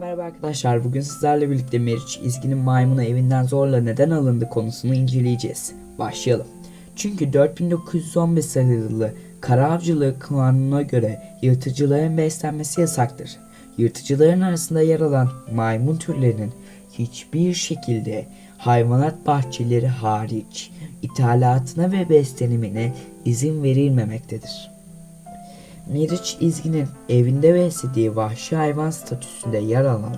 Merhaba arkadaşlar. Bugün sizlerle birlikte Meriç İzgi'nin maymunu evinden zorla neden alındı konusunu inceleyeceğiz. Başlayalım. Çünkü 4915 sayılı kara avcılığı kanununa göre yırtıcıların beslenmesi yasaktır. Yırtıcıların arasında yer alan maymun türlerinin hiçbir şekilde hayvanat bahçeleri hariç ithalatına ve beslenimine izin verilmemektedir. Meriç İzgi'nin evinde beslediği vahşi hayvan statüsünde yer alan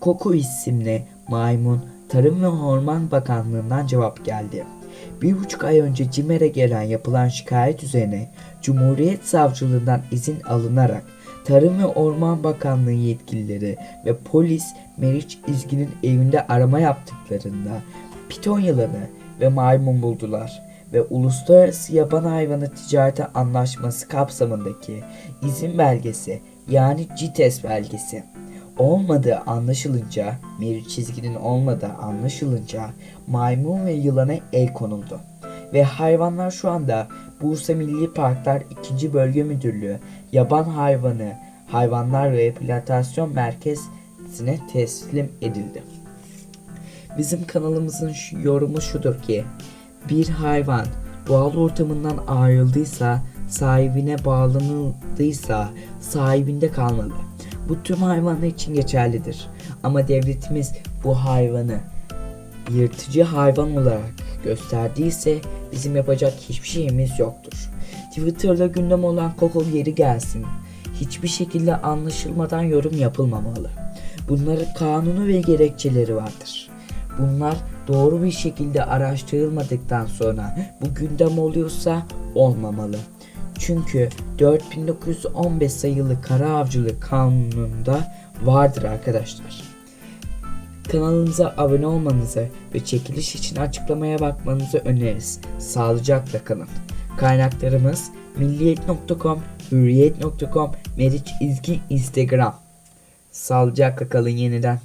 Koku isimli maymun Tarım ve Orman Bakanlığı'ndan cevap geldi. Bir buçuk ay önce CİMER'e gelen yapılan şikayet üzerine Cumhuriyet Savcılığından izin alınarak Tarım ve Orman Bakanlığı yetkilileri ve polis Meriç İzgi'nin evinde arama yaptıklarında piton yılanı ve maymun buldular ve Uluslararası Yaban Hayvanı Ticareti Anlaşması kapsamındaki izin belgesi yani CITES belgesi olmadığı anlaşılınca, Meriç çizginin olmadığı anlaşılınca maymun ve yılana el konuldu. Ve hayvanlar şu anda Bursa Milli Parklar 2. Bölge Müdürlüğü Yaban Hayvanı Hayvanlar Rehabilitasyon Merkezi'ne teslim edildi. Bizim kanalımızın yorumu şudur ki bir hayvan doğal ortamından ayrıldıysa, sahibine bağlanıldıysa sahibinde kalmalı. Bu tüm hayvanlar için geçerlidir. Ama devletimiz bu hayvanı yırtıcı hayvan olarak gösterdiyse bizim yapacak hiçbir şeyimiz yoktur. Twitter'da gündem olan Koko geri gelsin. Hiçbir şekilde anlaşılmadan yorum yapılmamalı. Bunların kanunu ve gerekçeleri vardır. Bunlar doğru bir şekilde araştırılmadıktan sonra bu gündem oluyorsa olmamalı. Çünkü 4915 sayılı kara avcılık kanununda vardır arkadaşlar. Kanalımıza abone olmanızı ve çekiliş için açıklamaya bakmanızı öneririz. Sağlıcakla kalın. Kaynaklarımız milliyet.com, hürriyet.com, Meriç İzgi Instagram. Sağlıcakla kalın yeniden.